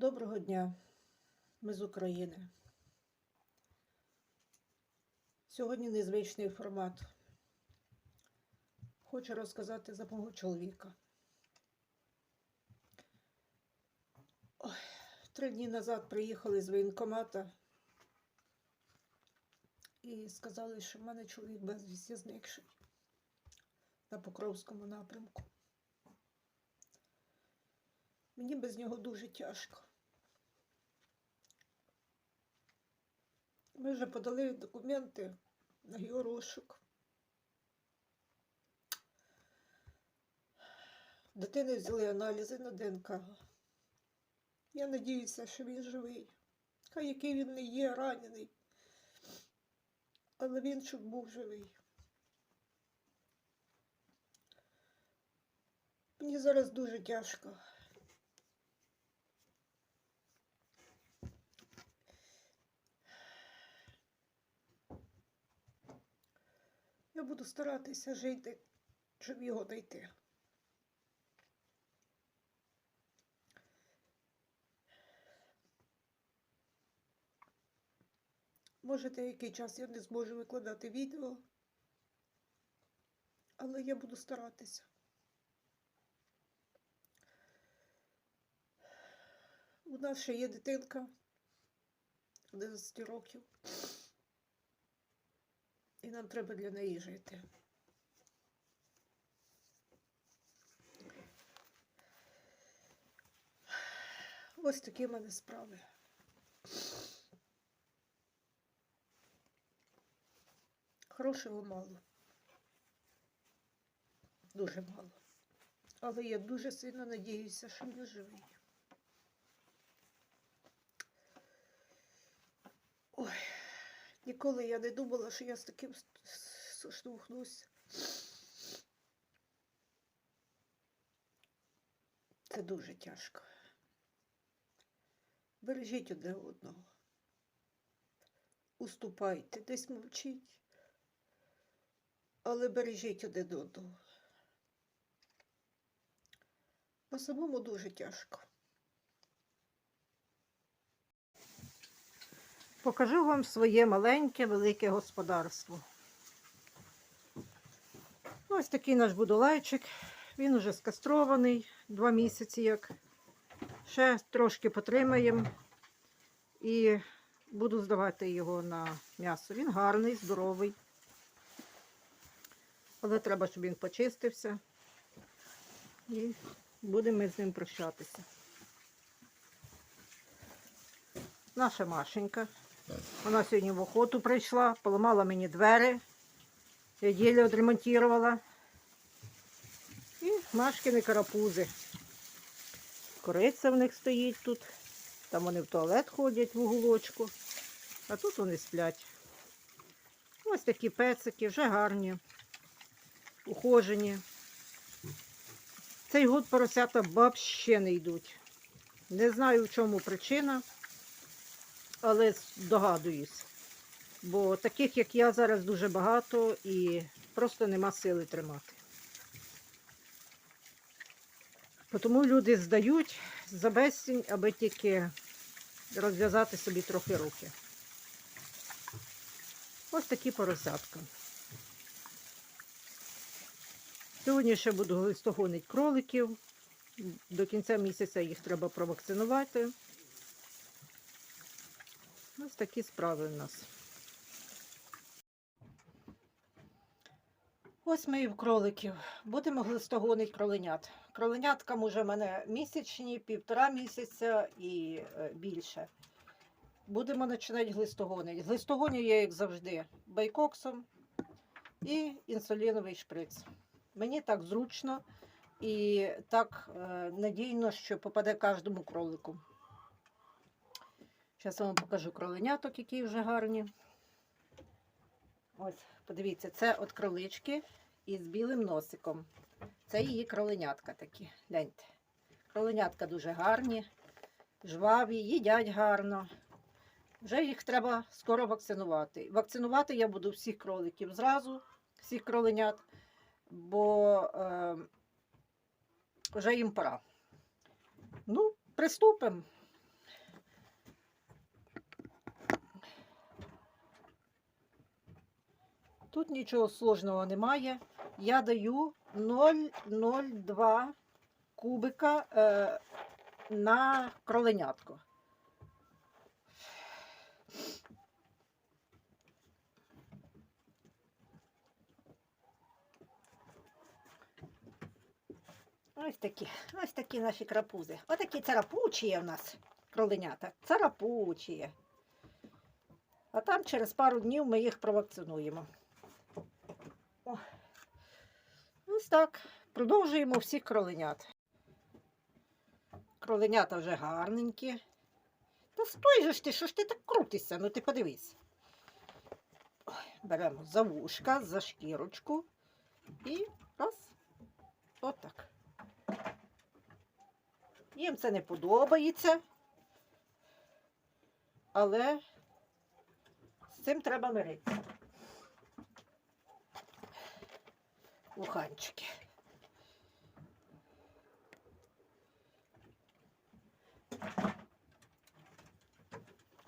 Доброго дня, ми з України. Сьогодні незвичний формат. Хочу розказати за мого чоловіка. Ой, три дні назад приїхали з воєнкомата і сказали, що в мене чоловік безвісті зникший на Покровському напрямку. Мені без нього дуже тяжко. Ми вже подали документи на його розшук. Дитини взяли аналізи на ДНК. Я надіюся, що він живий. Хай який він не є ранений. Але він щоб був живий. Мені зараз дуже тяжко. Я буду старатися жити, щоб його знайти. Може, деякий час я не зможу викладати відео, але я буду старатися. У нас ще є дитинка 11 років. І нам треба для неї жити. Ось такі в мене справи. Хорошого мало. Дуже мало. Але я дуже сильно надіюся, що він живий. Ой. Ніколи я не думала, що я з таким штовхнусь. Це дуже тяжко. Бережіть одне одного. Уступайте, десь мовчіть, але бережіть один одного. Бо самому дуже тяжко. Покажу вам своє маленьке велике господарство. Ось такий наш будулайчик. Він уже скастрований два місяці як. Ще трошки потримаємо і буду здавати його на м'ясо. Він гарний, здоровий. Але треба, щоб він почистився. І будемо з ним прощатися. Наша Машенька. Вона сьогодні в охоту прийшла, поламала мені двері. Я ділі відремонтувала. І Машкини карапузи. Кориця в них стоїть тут. Там вони в туалет ходять в уголочку. А тут вони сплять. Ось такі пецики, вже гарні, ухожені. Цей год поросята взагалі не йдуть. Не знаю, в чому причина але догадуюсь. Бо таких, як я, зараз дуже багато і просто нема сили тримати. Тому люди здають за безцінь, аби тільки розв'язати собі трохи руки. Ось такі поросятка. Сьогодні ще буду листогонити кроликів. До кінця місяця їх треба провакцинувати. Ось такі справи у нас. Ось ми і в кроликів. Будемо глистогонити кроленят. Кроленяткам уже в мене місячні, півтора місяця і е, більше. Будемо починати глистогонити. Глистогоню я, як завжди, байкоксом і інсуліновий шприц. Мені так зручно і так е, надійно, що попаде кожному кролику. Зараз вам покажу кроленяток, які вже гарні. Ось, подивіться, це от кролички із білим носиком. Це її кроленятка такі. Гляньте. Кроленятка дуже гарні, жваві, їдять гарно. Вже їх треба скоро вакцинувати. Вакцинувати я буду всіх кроликів зразу, всіх кроленят, бо е, вже їм пора. Ну, приступимо. Тут нічого сложного немає. Я даю 0,02 кубика е, на кроленятку. Ось такі, ось такі наші крапузи. Отакі царапучі в нас кроленята. Царапучі. А там через пару днів ми їх провакцинуємо. О. Ось так. Продовжуємо всіх кроленят. Кроленята вже гарненькі. Та стой же ж ти, що ж ти так крутишся? Ну ти подивись. Беремо за вушка, за шкірочку і раз. Отак. Їм це не подобається, але з цим треба миритися. Вуханчики.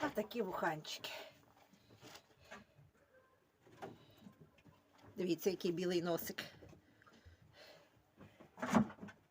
А такі вуханчики. Дивіться, який білий носик.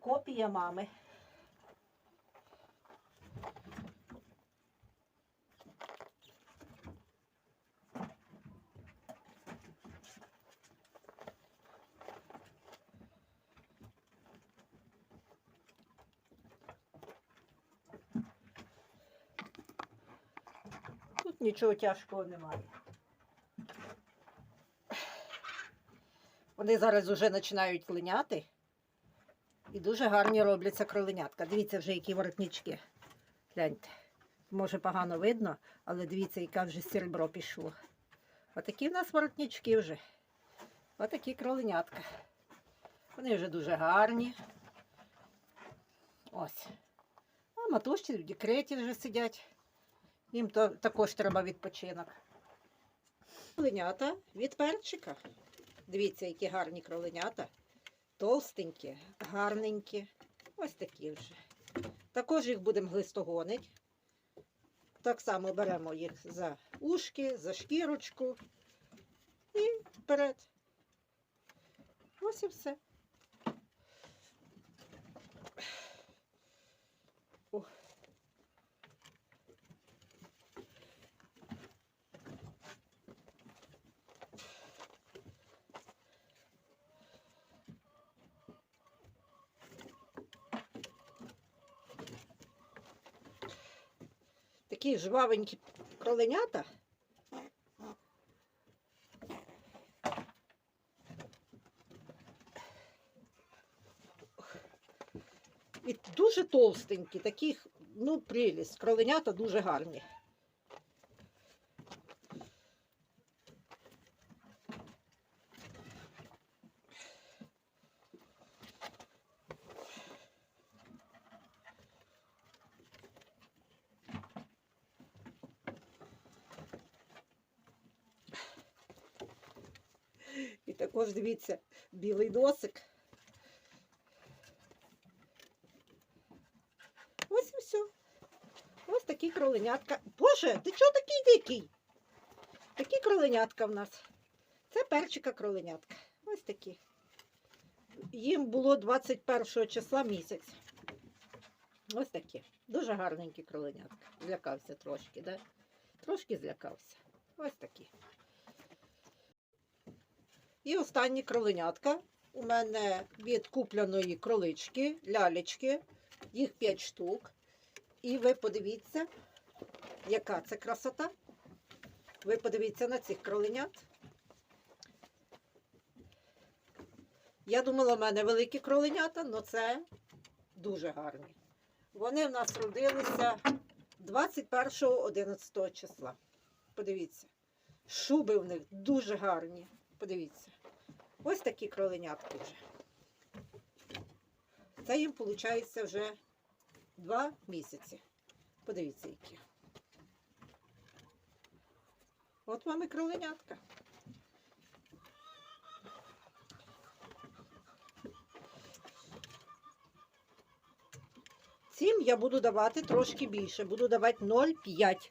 Копія мами. Нічого тяжкого немає. Вони зараз вже починають линяти. І дуже гарні робляться кроленятка. Дивіться вже, які воротнички. Гляньте. Може погано видно, але дивіться, яке вже серебро пішло. Отакі в нас воротнички вже. Отакі кроленятка. Вони вже дуже гарні. Ось. А матушці в декреті вже сидять. Їм то також треба відпочинок. Кроленята від перчика. Дивіться, які гарні кроленята. Толстенькі, гарненькі. Ось такі вже. Також їх будемо глистогонити. Так само беремо їх за ушки, за шкірочку і вперед. Ось і все. Такі жвавенькі кроленята. І дуже товстенькі, таких, ну, прелість. Кроленята дуже гарні. Також дивіться, білий досик. Ось і все. Ось такі кроленятка. Боже, ти чого такий дикий? Такі кроленятка в нас. Це перчика кроленятка. Ось такі. Їм було 21 числа місяць. Ось такі. Дуже гарненькі кроленятка. Злякався трошки, да? Трошки злякався. Ось такі. І останні кроленятка. У мене від купляної кролички, лялечки. Їх 5 штук. І ви подивіться, яка це красота. Ви подивіться на цих кроленят. Я думала, в мене великі кроленята, але це дуже гарні. Вони в нас родилися 21-11 числа. Подивіться. Шуби в них дуже гарні. Подивіться. Ось такі кроленятки вже. Це їм виходить вже два місяці. Подивіться, які. От вам і кроленятка. Цим я буду давати трошки більше. Буду давати 0,5.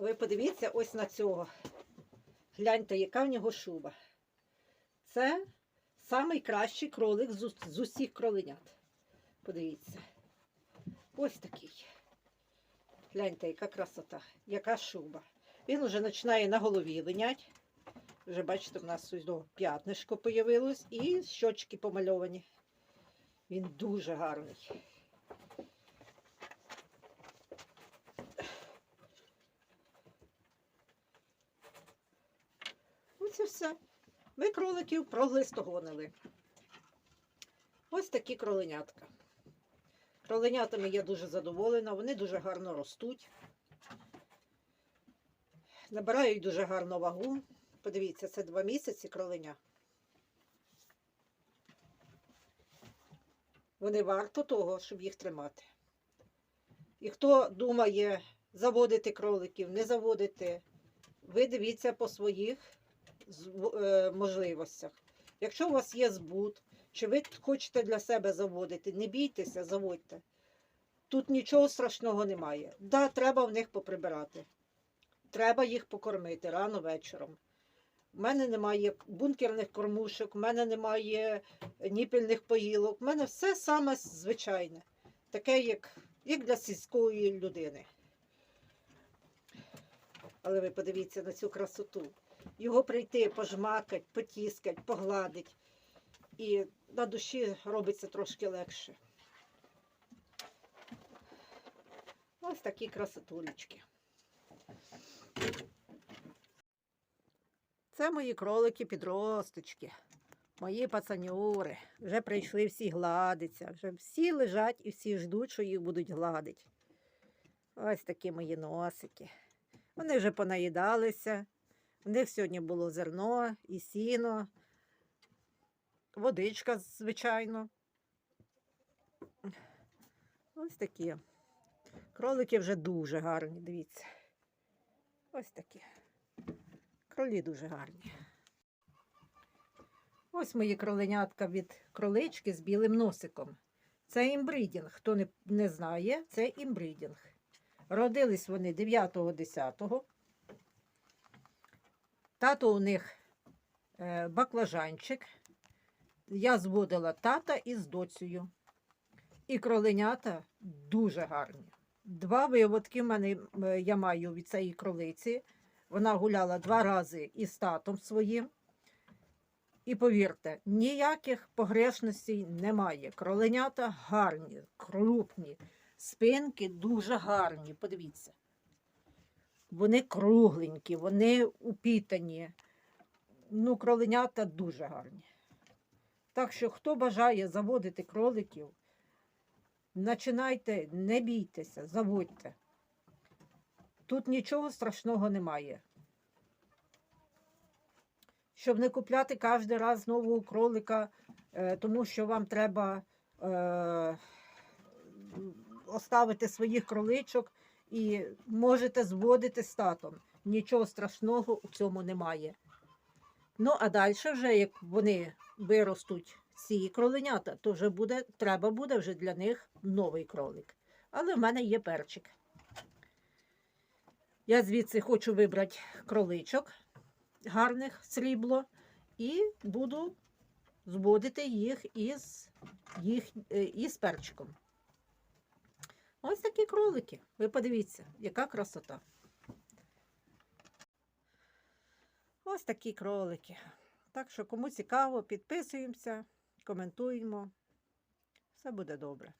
Ви подивіться ось на цього. Гляньте, яка в нього шуба. Це найкращий кролик з, усіх кроленят. Подивіться. Ось такий. Гляньте, яка красота, яка шуба. Він уже починає на голові линять. Вже бачите, в нас ось п'ятнишко появилось і щочки помальовані. Він дуже гарний. Ось і все. Ми кроликів проглистогонили. Ось такі кроленятка. Кроленятами я дуже задоволена, вони дуже гарно ростуть. Набирають дуже гарну вагу. Подивіться, це два місяці кроленя. Вони варто того, щоб їх тримати. І хто думає заводити кроликів, не заводити, ви дивіться по своїх можливостях. Якщо у вас є збут, чи ви хочете для себе заводити, не бійтеся, заводьте. Тут нічого страшного немає. Да, треба в них поприбирати. Треба їх покормити рано вечором. У мене немає бункерних кормушок, у мене немає ніпільних поїлок. У мене все саме звичайне, таке, як, як для сільської людини. Але ви подивіться на цю красоту. Його прийти, пожмакать, потіскать, погладить. І на душі робиться трошки легше. Ось такі красотулечки. Це мої кролики підросточки, мої пацанюри. Вже прийшли всі гладиться, вже всі лежать і всі ждуть, що їх будуть гладити. Ось такі мої носики. Вони вже понаїдалися. У них сьогодні було зерно і сіно, водичка, звичайно. Ось такі. Кролики вже дуже гарні, дивіться. Ось такі. Кролі дуже гарні. Ось мої кроленятка від кролички з білим носиком. Це імбридінг. Хто не, не знає, це імбридінг. Родились вони 9-10. Тато у них е, баклажанчик. Я зводила тата із доцею. І кроленята дуже гарні. Два виводки в мене е, я маю від цієї кролиці. Вона гуляла два рази із татом своїм. І повірте, ніяких погрешностей немає. Кроленята гарні, крупні, спинки дуже гарні. Подивіться. Вони кругленькі, вони упітані. Ну, кроленята дуже гарні. Так що, хто бажає заводити кроликів, починайте, не бійтеся, заводьте. Тут нічого страшного немає. Щоб не купляти кожен раз нового кролика, е, тому що вам треба е, оставити своїх кроличок і можете зводити з татом. Нічого страшного у цьому немає. Ну, а далі, вже, як вони виростуть ці кроленята, то вже буде, треба буде вже для них новий кролик. Але в мене є перчик. Я звідси хочу вибрати кроличок гарних срібло і буду зводити їх із, їх, е, із перчиком. Ось такі кролики. Ви подивіться, яка красота. Ось такі кролики. Так що, кому цікаво, підписуємося, коментуємо. Все буде добре.